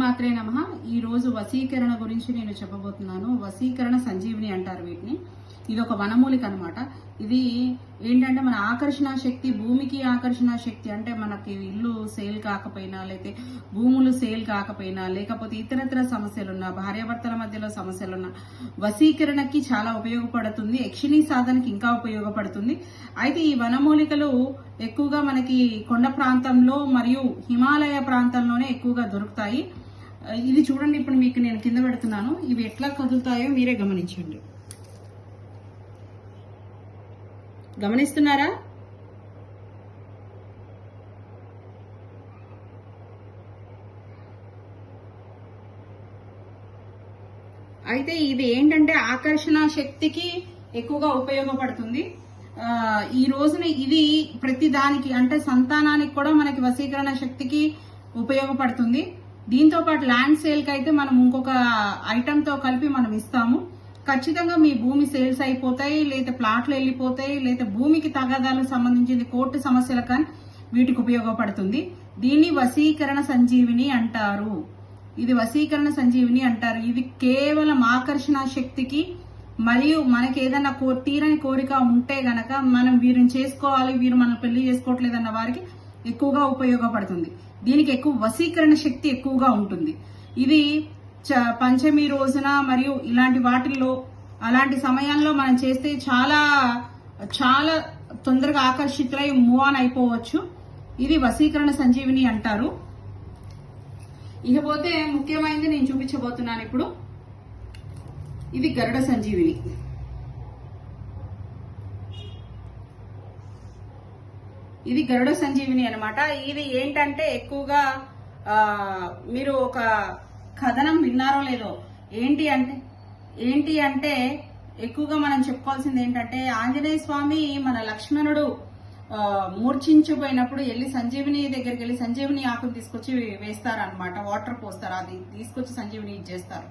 శ్రీమాత్రే నమ. ఈ రోజు వసీకరణ గురించి నేను చెప్పబోతున్నాను. వసీకరణ సంజీవిని అంటారు వీటిని. ఇది ఒక వనమూలిక అనమాట ఇది ఏంటంటే మన ఆకర్షణ శక్తి భూమికి ఆకర్షణ శక్తి అంటే మనకి ఇల్లు సేల్ కాకపోయినా లేకపోతే భూములు సేల్ కాకపోయినా లేకపోతే ఇతరత్ర సమస్యలున్నా భార్యాభర్తల మధ్యలో సమస్యలున్నా వసీకరణకి చాలా ఉపయోగపడుతుంది యక్షిణీ సాధనకి ఇంకా ఉపయోగపడుతుంది. అయితే ఈ వనమూలికలు ఎక్కువగా మనకి కొండ ప్రాంతంలో మరియు హిమాలయ ప్రాంతంలోనే ఎక్కువగా దొరుకుతాయి. ఇది చూడండి ఇప్పుడు మీకు నేను కింద పెడుతున్నాను. ఇవి ఎట్లా కదులుతాయో మీరే గమనించండి. గమనిస్తున్నారా? అయితే ఇది ఏంటంటే ఆకర్షణ శక్తికి ఎక్కువగా ఉపయోగపడుతుంది. ఈ రోజున ఇది ప్రతి దానికి అంటే సంతానానికి కూడా మనకి వశీకరణ శక్తికి ఉపయోగపడుతుంది. దీంతో పాటు ల్యాండ్ సేల్కి అయితే మనం ఇంకొక ఐటమ్తో కలిపి మనం ఇస్తాము. ఖచ్చితంగా మీ భూమి సేల్స్ అయిపోతాయి లేదా ప్లాట్లు వెళ్ళిపోతాయి లేదా భూమికి తగాదాలకు సంబంధించింది కోర్టు సమస్యలకు కానీ వీటికి ఉపయోగపడుతుంది. దీన్ని వశీకరణ సంజీవిని అంటారు. ఇది వశీకరణ సంజీవిని అంటారు. ఇది కేవలం ఆకర్షణ శక్తికి మరియు మనకి ఏదైనా కో తీరని కోరిక ఉంటే గనక మనం వీరిని చేసుకోవాలి వీరు మనం పెళ్ళి చేసుకోవట్లేదన్న వారికి ఎక్కువగా ఉపయోగపడుతుంది. దీనికి ఎక్కువ వశీకరణ శక్తి ఎక్కువగా ఉంటుంది. ఇది చ- పంచమి రోజున మరియు ఇలాంటి వాటిల్లో అలాంటి సమయాల్లో మనం చేస్తే చాలా చాలా తొందరగా ఆకర్షితులై మూవ్ ఆన్ అయిపోవచ్చు. ఇది వశీకరణ సంజీవిని అంటారు. ఇకపోతే ముఖ్యమైనది నేను చూపించబోతున్నాను ఇప్పుడు. ఇది గరుడ సంజీవిని. ఇది గరుడ సంజీవిని అనమాట ఇది ఏంటంటే ఎక్కువగా మీరు ఒక కథనం విన్నారో లేదో ఏంటి అంటే ఏంటి అంటే ఎక్కువగా మనం చెప్పుకోవాల్సింది ఏంటంటే ఆంజనేయ స్వామి మన లక్ష్మణుడు మూర్ఛించిపోయినప్పుడు వెళ్ళి సంజీవిని దగ్గరికి వెళ్ళి సంజీవిని ఆకులు తీసుకొచ్చి వేస్తారు అనమాట వాటర్ పోస్తారు అది తీసుకొచ్చి సంజీవిని ఇచ్చేస్తారు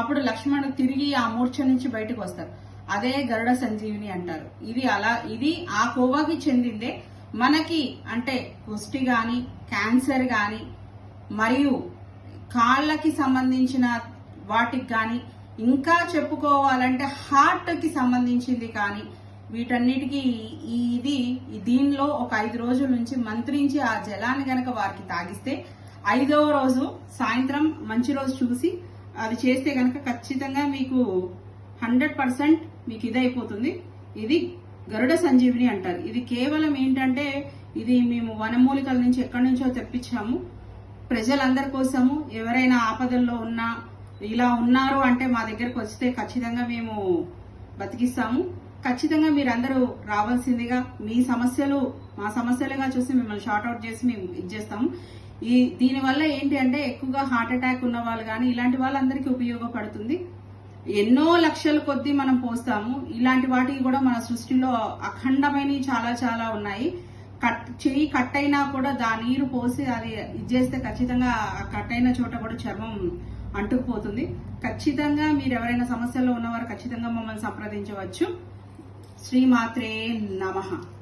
అప్పుడు లక్ష్మణుడు తిరిగి ఆ మూర్ఛ నుంచి బయటకు వస్తారు. అదే గరుడ సంజీవిని అంటారు. ఇది అలా ఇది ఆ కోవాకి చెందిందే మనకి అంటే కుష్టి గాని క్యాన్సర్ గాని మరియు కాళ్ళకి సంబంధించిన వాటికి కానీ ఇంకా చెప్పుకోవాలంటే హార్ట్కి సంబంధించింది కానీ వీటన్నిటికీ ఇది దీనిలో ఒక ఐదు రోజుల నుంచి మంత్రించి ఆ జలాన్ని గనక వారికి తాగిస్తే ఐదవ రోజు సాయంత్రం మంచి రోజు చూసి అది చేస్తే గనక ఖచ్చితంగా మీకు హండ్రెడ్ పర్సెంట్ మీకు ఇదైపోతుంది. ఇది గరుడ సంజీవిని అంటారు. ఇది కేవలం ఏంటంటే ఇది మేము వనమూలికల నుంచి ఎక్కడి నుంచో తెప్పించాము. ప్రజలందరి కోసము ఎవరైనా ఆపదల్లో ఉన్నా ఇలా ఉన్నారు అంటే మా దగ్గరకు వస్తే ఖచ్చితంగా మేము బతికిస్తాము. ఖచ్చితంగా మీరందరూ రావాల్సిందిగా మీ సమస్యలు మా సమస్యలుగా చూసి మిమ్మల్ని షార్ట్అవుట్ చేసి మేము ఇచ్చేస్తాము ఈ దీనివల్ల ఏంటి అంటే ఎక్కువగా హార్ట్ అటాక్ ఉన్న వాళ్ళు కానీ ఇలాంటి వాళ్ళందరికీ ఉపయోగపడుతుంది. ఎన్నో లక్షల కొద్దీ మనం పోస్తాము. ఇలాంటి వాటికి కూడా మన సృష్టిలో అఖండమైనవి చాలా చాలా ఉన్నాయి. కట్ చెయ్యి కట్ అయినా కూడా దా నీరు పోసి అది ఇచ్చేస్తే ఖచ్చితంగా ఆ కట్ అయిన చోట కూడా చర్మం అంటుకుపోతుంది. ఖచ్చితంగా మీరు ఎవరైనా సమస్యల్లో ఉన్నవారు ఖచ్చితంగా మమ్మల్ని సంప్రదించవచ్చు. శ్రీమాత్రే నమః.